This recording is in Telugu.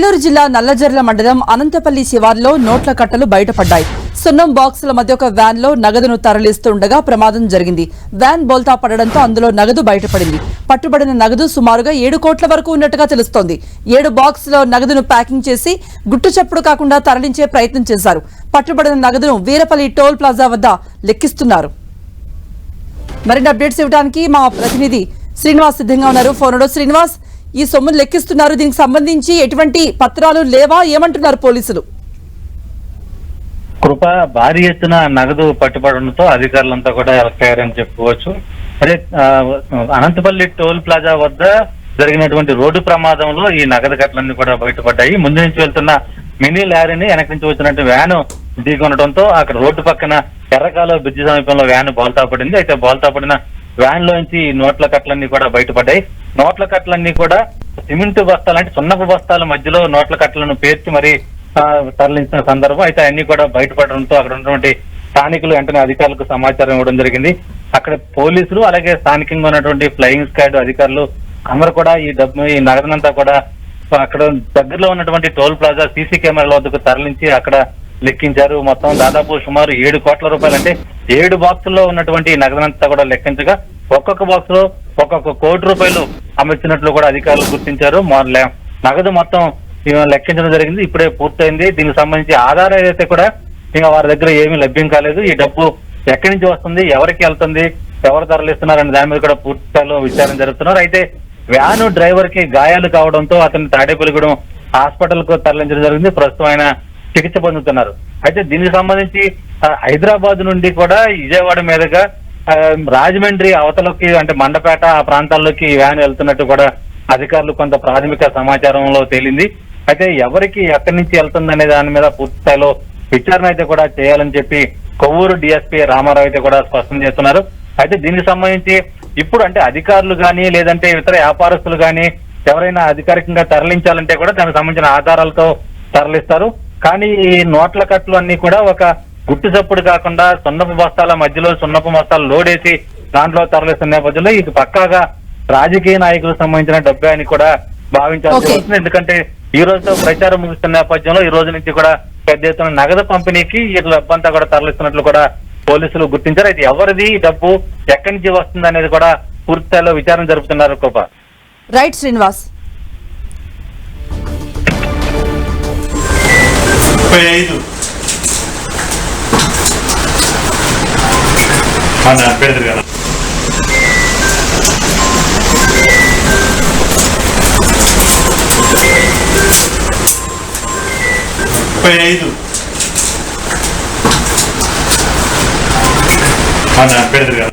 ఏలూరు జిల్లా నల్లజర్ల మండలం అనంతపల్లి శివార్లో నోట్ల కట్టలు బయటపడ్డాయి. సున్నం బాక్సుల మధ్య ఒక వ్యాన్లో నగదును తరలిస్తుండగా ప్రమాదం జరిగింది. వ్యాన్ బోల్తా పడడంతో అందులో నగదు బయటపడింది. పట్టుబడిన నగదు సుమారుగా ఏడు కోట్ల వరకు ఉన్నట్టుగా తెలుస్తోంది. ఏడు బాక్సులో నగదును ప్యాకింగ్ చేసి గుట్టు చప్పుడు కాకుండా తరలించే ప్రయత్నం చేశారు. పట్టుబడిన నగదును వీరపల్లి టోల్ ప్లాజా వద్ద లెక్కిస్తున్నారు. మరిన్ని అప్డేట్స్ ఇవ్వడానికి మా ప్రతినిధి శ్రీనివాస్ సిద్ధంగా ఉన్నారు. ఫోన్లో శ్రీనివాస్ ఈ సొమ్మును లెక్కిస్తున్నారు. దీనికి సంబంధించి ఎటువంటి పత్రాలు లేవా? ఏమంటున్నారు పోలీసులు? కృప భారీ ఎత్తున నగదు పట్టుబడంతో అధికారులంతా కూడా అరెస్ట్ చెప్పుకోవచ్చు. అదే అనంతపల్లి టోల్ ప్లాజా వద్ద జరిగినటువంటి రోడ్డు ప్రమాదంలో ఈ నగదు కట్టలన్నీ కూడా బయటపడ్డాయి. ముందు నుంచి వెళ్తున్న మినీ లారీని వెనక నుంచి వచ్చినట్టు వ్యాన్ ఢీకొనడంతో అక్కడ రోడ్డు పక్కన ఎర్రకాల బ్రిడ్జి సమీపంలో వ్యాన్ బోల్తా పడింది. అయితే బోల్తా పడిన వ్యాన్ లోంచి నోట్ల కట్టలన్నీ కూడా బయటపడ్డాయి. నోట్ల కట్టలన్నీ కూడా సిమెంట్ బస్తాలు అంటే సున్నపు బస్తాల మధ్యలో నోట్ల కట్టలను పేర్చి మరి తరలించిన సందర్భం. అయితే అన్ని కూడా బయటపడడంతో అక్కడ ఉన్నటువంటి స్థానికులు వెంటనే అధికారులకు సమాచారం ఇవ్వడం జరిగింది. అక్కడ పోలీసులు అలాగే స్థానికంగా ఉన్నటువంటి ఫ్లయింగ్ స్క్వాడ్ అధికారులు అందరూ కూడా ఈ డబ్బు ఈ నగదనంతా కూడా అక్కడ దగ్గరలో ఉన్నటువంటి టోల్ ప్లాజా సీసీ కెమెరాల వద్దకు తరలించి అక్కడ లెక్కించారు. మొత్తం దాదాపు సుమారు ఏడు కోట్ల రూపాయలు. అంటే ఏడు బాక్సుల్లో ఉన్నటువంటి నగదనంతా కూడా లెక్కించగా ఒక్కొక్క బాక్స్లో ఒక్కొక్క కోటి రూపాయలు అమర్చినట్లు కూడా అధికారులు గుర్తించారు. మొ- నగదు మొత్తం లెక్కించడం జరిగింది. ఇప్పుడే పూర్తయింది. దీనికి సంబంధించి ఆధారం ఏదైతే కూడా ఇంకా వారి దగ్గర ఏమీ లభ్యం కాలేదు. ఈ డబ్బు ఎక్కడి నుంచి వస్తుంది? ఎవరికి వెళ్తుంది? ఎవరు తరలిస్తున్నారు అని దాని మీద కూడా పూర్తి స్థాయిలో విచారణ జరుపుతున్నారు. అయితే వ్యాను డ్రైవర్కి గాయాలు కావడంతో అతన్ని తాడేపల్లిగూడెం హాస్పిటల్కు తరలించడం జరిగింది. ప్రస్తుతం ఆయన చికిత్స పొందుతున్నారు. అయితే దీనికి సంబంధించి హైదరాబాద్ నుండి కూడా విజయవాడ మీదుగా Um, రాజమండ్రి అవతలకి అంటే మండపేట ఆ ప్రాంతాల్లోకి వ్యాన్ వెళ్తున్నట్టు కూడా అధికారులు కొంత ప్రాథమిక సమాచారంలో తేలింది. అయితే ఎవరికి ఎక్కడి నుంచి వెళ్తుందనే దాని మీద పూర్తి స్థాయిలో విచారణ అయితే కూడా చేయాలని చెప్పి కొవ్వూరు డిఎస్పీ రామారావు అయితే కూడా స్పష్టం చేస్తున్నారు. అయితే దీనికి సంబంధించి ఇప్పుడు అంటే అధికారులు కానీ లేదంటే ఇతర వ్యాపారస్తులు కానీ ఎవరైనా అధికారికంగా తరలించాలంటే కూడా దానికి సంబంధించిన ఆధారాలతో తరలిస్తారు. కానీ ఈ నోట్ల కట్లు అన్ని కూడా ఒక గుట్టు చప్పుడు కాకుండా సున్నపు బస్తాల మధ్యలో సున్నపు బస్తాలు లోడేసి దాంట్లో తరలిస్తున్న నేపథ్యంలో ఇది పక్కాగా రాజకీయ నాయకులకు సంబంధించిన డబ్బే అని కూడా భావించాల్సి. వస్తుంది. ఎందుకంటే ఈ రోజుతో ప్రచారం ముగుస్తున్న నేపథ్యంలో ఈ రోజు నుంచి కూడా పెద్ద ఎత్తున నగదు పంపిణీకి ఈ డబ్బంతా కూడా తరలిస్తున్నట్లు కూడా పోలీసులు గుర్తించారు. అయితే ఎవరిది ఈ డబ్బు? ఎక్కడి నుంచి వస్తుంది అనేది కూడా పూర్తి స్థాయిలో విచారణ జరుపుతున్నారు కృప. రైట్ శ్రీనివాస్. ముప్పై ఐదు. మన అభ్యర్థి కదా ముప్పై ఐదు మన అభ్యర్థి కదా